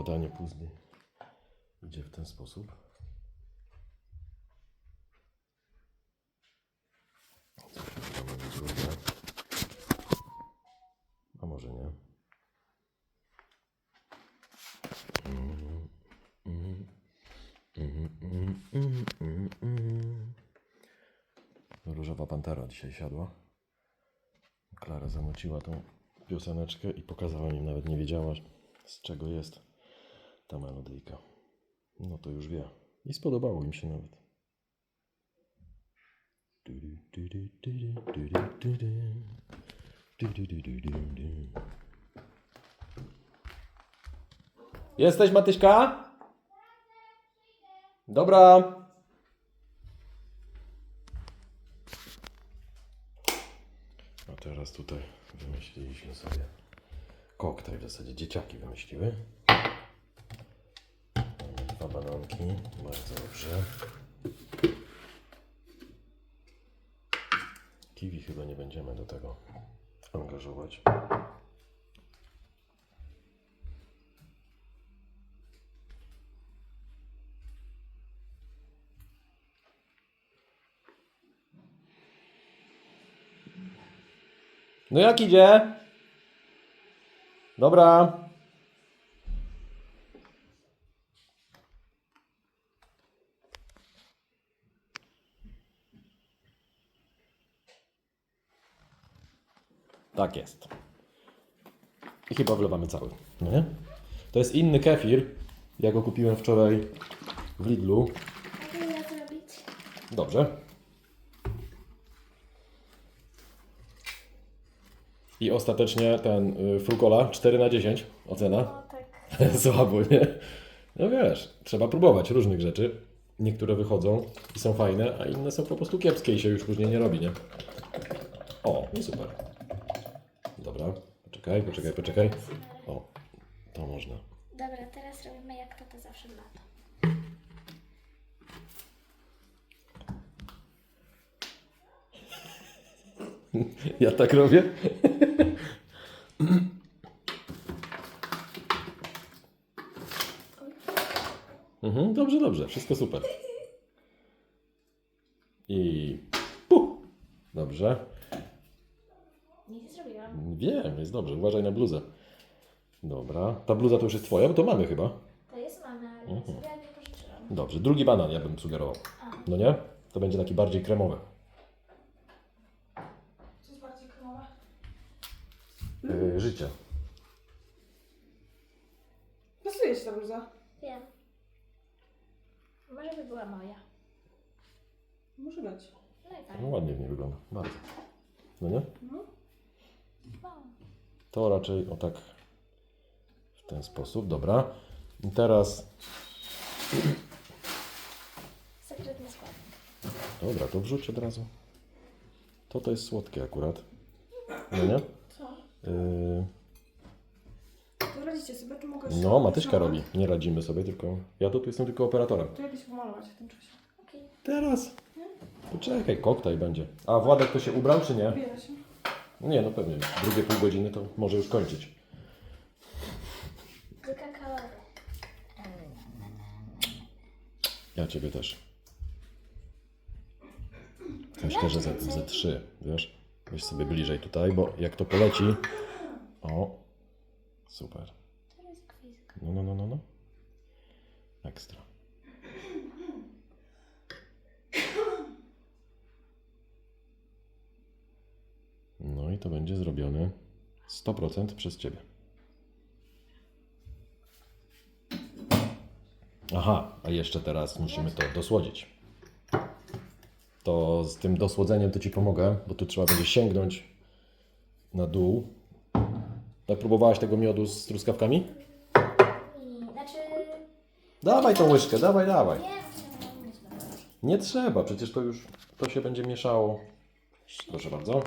układanie puzli idzie w ten sposób. A może nie. Różowa pantera dzisiaj siadła. Klara zanuciła tą pioseneczkę i pokazała mi, nawet nie wiedziała z czego jest ta melodyjka. No to już wie. I spodobało im się nawet. Jesteś Matyśka? Dobra. A teraz tutaj wymyśliliśmy sobie koktajl, w zasadzie dzieciaki wymyśliły. Bananki, bardzo dobrze. Kiwi chyba nie będziemy do tego angażować. No jak idzie? Dobra. Tak jest. I chyba wlewamy cały, no nie? To jest inny kefir. Ja go kupiłem wczoraj w Lidlu. Ja zrobić? Dobrze. I ostatecznie ten y, Frukola 4 na 10 ocena. Tak. Słabo, nie? No wiesz, trzeba próbować różnych rzeczy. Niektóre wychodzą i są fajne, a inne są po prostu kiepskie i się już później nie robi, nie? O, i super. Dobra, poczekaj, poczekaj, poczekaj. O, to można. Dobra, teraz robimy jak tata zawsze ma to. Ja tak robię? Mhm, dobrze, dobrze, wszystko super. I puh. Dobrze. Nic nie zrobiłam. Wiem, jest dobrze. Uważaj na bluzę. Dobra. Ta bluza to już jest twoja, bo to mamy chyba. To jest mamy, ale Mhm. sobie nie pożyczyłam. Dobrze. Drugi banan ja bym sugerował. No nie? To będzie taki bardziej kremowy. Co jest bardziej kremowe? Yy, życie. Pasuje ci ta bluza. Wiem. Może by była moja. Może być. No i No fajnie. ładnie w niej wygląda. Bardzo. No nie? No. No. To raczej o tak w ten sposób. Dobra. I teraz. Sekretny składnik. Dobra, to wrzuć od razu. To to jest słodkie akurat. No nie? Co? Yy, To radzicie sobie, czy mogę no, Matyśka sama? robi. Nie radzimy sobie, tylko. Ja tu jestem tylko operatorem. To jakieś pomalować w tym czasie. Okej. Teraz. Poczekaj, koktajl będzie. A Władek to się ubrał, czy nie? Biera się. Nie, no pewnie. Drugie pół godziny to może już kończyć. Wykakaowy. Ja ciebie też. Myślę, że ze, ze trzy, wiesz? Weź sobie bliżej tutaj, bo jak to poleci... O, super. No, no, no, no, no. Ekstra. No i to będzie zrobione 100% przez Ciebie. Aha, a jeszcze teraz musimy to dosłodzić. To z tym dosłodzeniem to Ci pomogę, bo tu trzeba będzie sięgnąć na dół. Tak próbowałaś tego miodu z truskawkami? Znaczy... Dawaj tą łyżkę, dawaj, dawaj. Nie trzeba, przecież to już to się będzie mieszało. Proszę bardzo.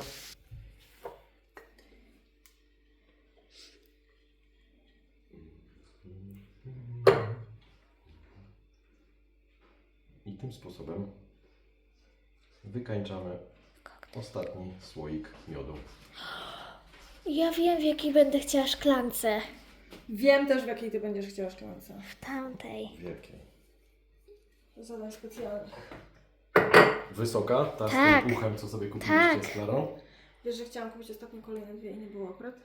I tym sposobem wykańczamy ostatni słoik miodu. Ja wiem, w jakiej będę chciała szklance. Wiem też, w jakiej ty będziesz chciała szklance. W tamtej. Wielkie. Zadań specjalnych. Wysoka? Ta z Tak. tym uchem, co sobie kupiliście Tak. z Klarą? Wiesz, że chciałam kupić ostatnio kolejne dwie i nie było akurat?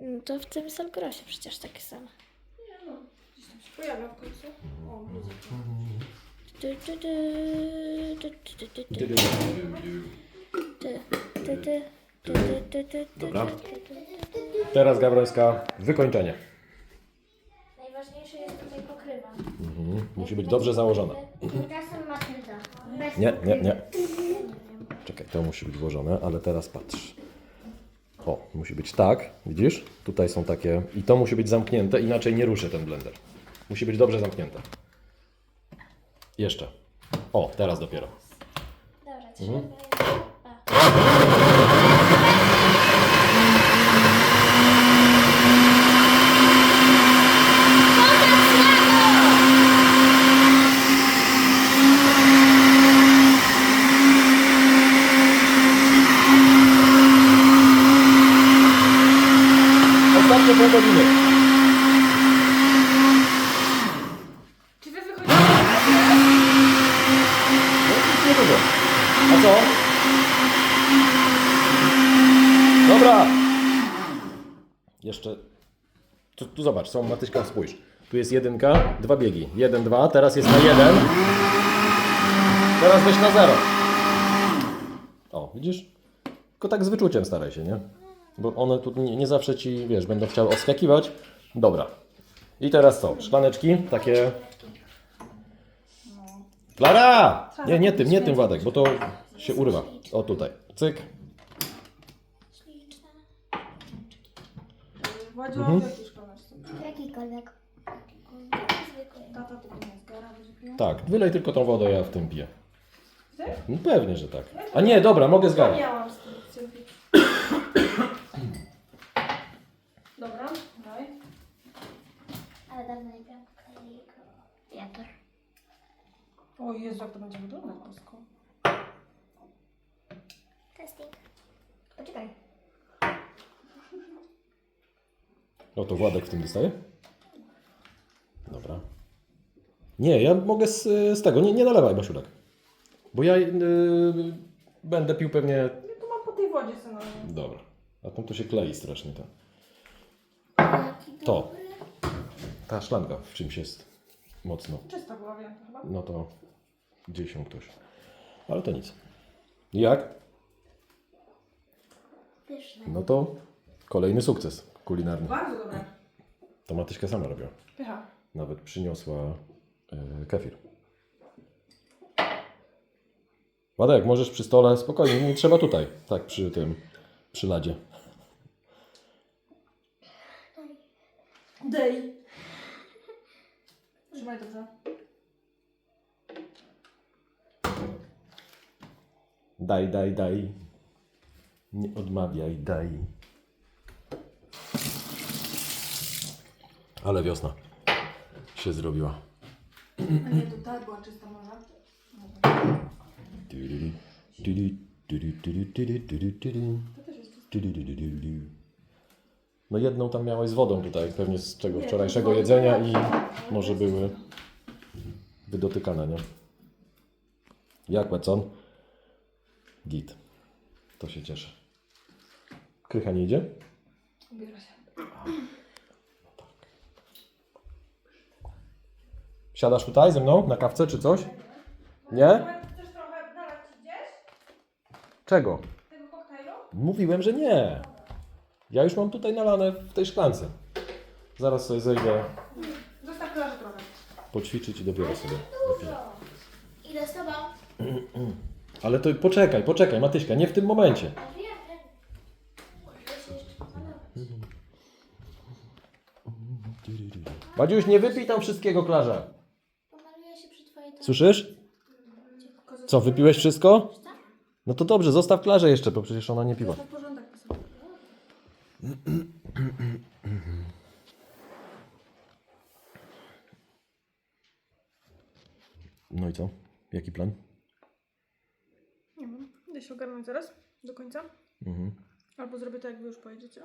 No to w tym Solgrosie przecież takie same. Nie no, gdzieś tam się pojawia w końcu. O, bluzeczka. Dobra. Teraz Gawrońska, wykończenie. Najważniejsze jest tutaj pokrywa. Musi być dobrze założone. Nie, nie, nie. Czekaj, to musi być włożone, ale teraz patrz. O, musi być tak, widzisz? Tutaj są takie. I to musi być zamknięte, inaczej nie ruszę ten blender. Musi być dobrze zamknięte. Jeszcze. O, teraz dopiero. Dobra, trzy. Mhm. Ostatnie pół godziny. Czy wy wychodzicie? No, nic nie dużo. A co? Dobra. Jeszcze. Tu, tu zobacz, są Matyśka, spójrz. Tu jest jedynka, dwa biegi. Jeden, dwa, teraz jest na jeden. Teraz weź na zero. O, widzisz? Tylko tak z wyczuciem staraj się, nie? Bo one tu nie, nie zawsze ci, wiesz, będą chciały odskakiwać. Dobra. I teraz co? Szklaneczki takie. Klara! Nie, nie tym, nie tym Władek, bo to się urywa. O tutaj. Cyk. Władziu, Mhm. a jaki szklanaczce? Jakikolwiek. Tata tylko nie zgara. Tak, wylej tylko tą wodę, ja w tym piję. No pewnie, że tak. A nie, dobra, mogę zgadać. Miałam z tym. Dobra, daj. Ale dawno nie piłam. Wiatr. O Jezu, jak to będzie wyglądać bosko. Testing. Poczekaj. No to Władek w tym dostaje? Dobra. Nie, ja mogę z, z tego, nie, nie nalewaj Basiulek. Bo ja yy, będę pił pewnie... Ja tu mam po tej wodzie co na Dobra. A tam to się klei strasznie to. To. Ta szklanka w czymś jest mocno. Czysta była, wiem chyba. No to gdzieś ją ktoś. Ale to nic. Jak? Pyszne. No to kolejny sukces kulinarny. Bardzo dobre. To Matyśka sama robiła. Pycha. Nawet przyniosła e, kefir. Ładek, możesz przy stole spokojnie, nie trzeba tutaj, tak przy tym, przy ladzie. Dej. Trzymaj dobrze. Daj, daj, daj. Nie odmawiaj, daj. Ale wiosna się zrobiła. A nie, to tak była czysta. To też jest. No jedną tam miałeś z wodą tutaj, pewnie z czego Nie, wczorajszego to jedzenia i może były wydotykane, nie? Jak Watson? Git. To się cieszę. Krycha nie idzie? Ubiera się. Siadasz tutaj ze mną na kawce czy coś? Nie? Chcesz trochę nalać ci gdzieś Czego? tego koktajlu? Mówiłem, że nie. Ja już mam tutaj nalane w tej szklance. Zaraz sobie zejdę Zostaw plażę trochę. poćwiczyć i dopiero sobie wypiję. Idę z tobą. Ale to poczekaj, poczekaj, Matyśka, nie w tym momencie. A. Badziuś, nie wypij tam wszystkiego, Klarze. Pomaluję się przy twojej twarzy. Słyszysz? Co, wypiłeś wszystko? No to dobrze, zostaw Klarze jeszcze, bo przecież ona nie piła. No i co? Jaki plan? Nie wiem. Idę się ogarnąć zaraz. Do końca. Mhm. Albo zrobię to, jak wy już pojedziecie.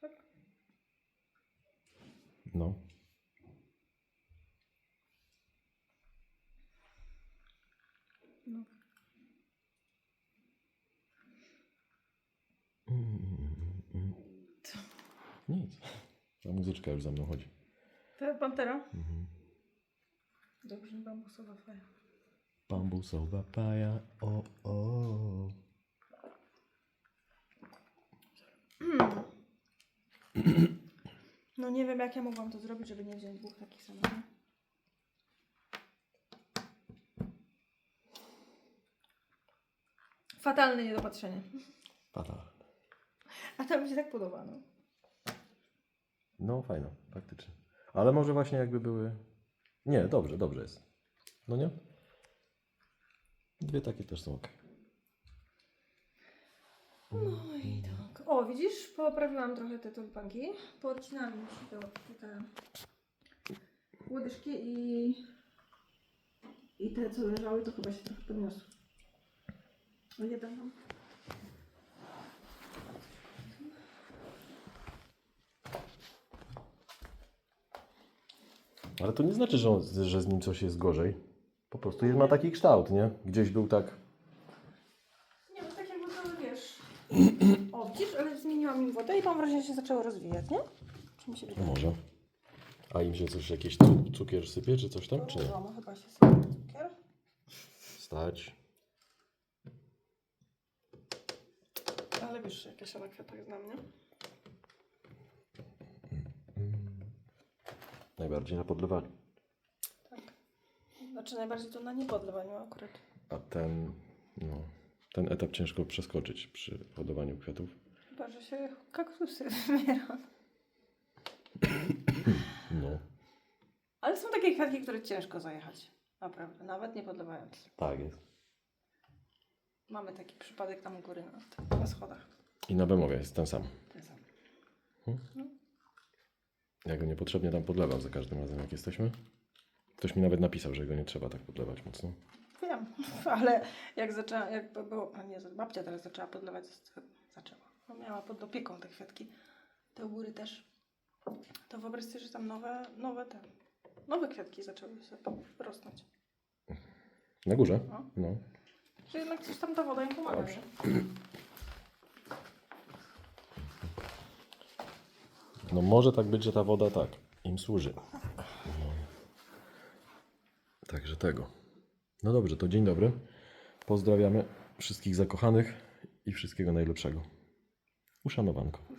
Tak? No. Nic. Ta muzyczka już za mną chodzi. To pantera? Mhm. Dobrze, bambusowa faja. Bambusowa paja, o, o. No nie wiem, jak ja mogłam to zrobić, żeby nie wziąć dwóch takich samych. nie? Fatalne niedopatrzenie. Fatal. A to mi się tak podoba, no. No, fajno, faktycznie. Ale może właśnie jakby były... Nie, dobrze, dobrze jest. No nie? Dwie takie też są ok. No i tak. O, widzisz? Poprawiłam trochę te tulipanki. Poodcinałam mi się te, te łodyżki i i te, co leżały, to chyba się trochę podniosły. O, jeden Ale to nie znaczy, że, on, że z nim coś jest gorzej. Po prostu ma taki kształt, nie? Gdzieś był tak... Nie, no tak jakby to, wiesz... O, widzisz, ale zmieniłam im wodę i mam wrażenie, że się zaczęło rozwijać, nie? Czy mi się No wydaje? może. A im się coś, jakiś cu- cukier sypie, czy coś tam, czy nie? Wiadomo, chyba się sypie cukier. Stać. Ale wiesz, jakaś na kwiatach znam, nie? Najbardziej na podlewaniu. Tak. Znaczy najbardziej to na niepodlewaniu akurat. A ten, no, ten etap ciężko przeskoczyć przy hodowaniu kwiatów. Chyba, że się kaktusy wybiera. No, Ale są takie kwiatki, które ciężko zajechać. Naprawdę, nawet nie podlewając. tak jest. Mamy taki przypadek tam u góry na, na schodach. I na Bemowie jest ten sam. Ten sam. Ja go niepotrzebnie tam podlewam za każdym razem, jak jesteśmy. Ktoś mi nawet napisał, że go nie trzeba tak podlewać mocno. Wiem, ale jak zaczęła, jak było, a nie, babcia teraz zaczęła podlewać, zaczęła. No miała pod opieką te kwiatki, te u góry też. To wyobraź sobie, że tam nowe, nowe te, nowe kwiatki zaczęły sobie rosnąć. Na górze? No. No. Że jednak coś tam ta woda im pomaga. Dobrze. No może tak być, że ta woda tak im służy. Także tego. No dobrze, to dzień dobry. Pozdrawiamy wszystkich zakochanych i wszystkiego najlepszego. Uszanowanko.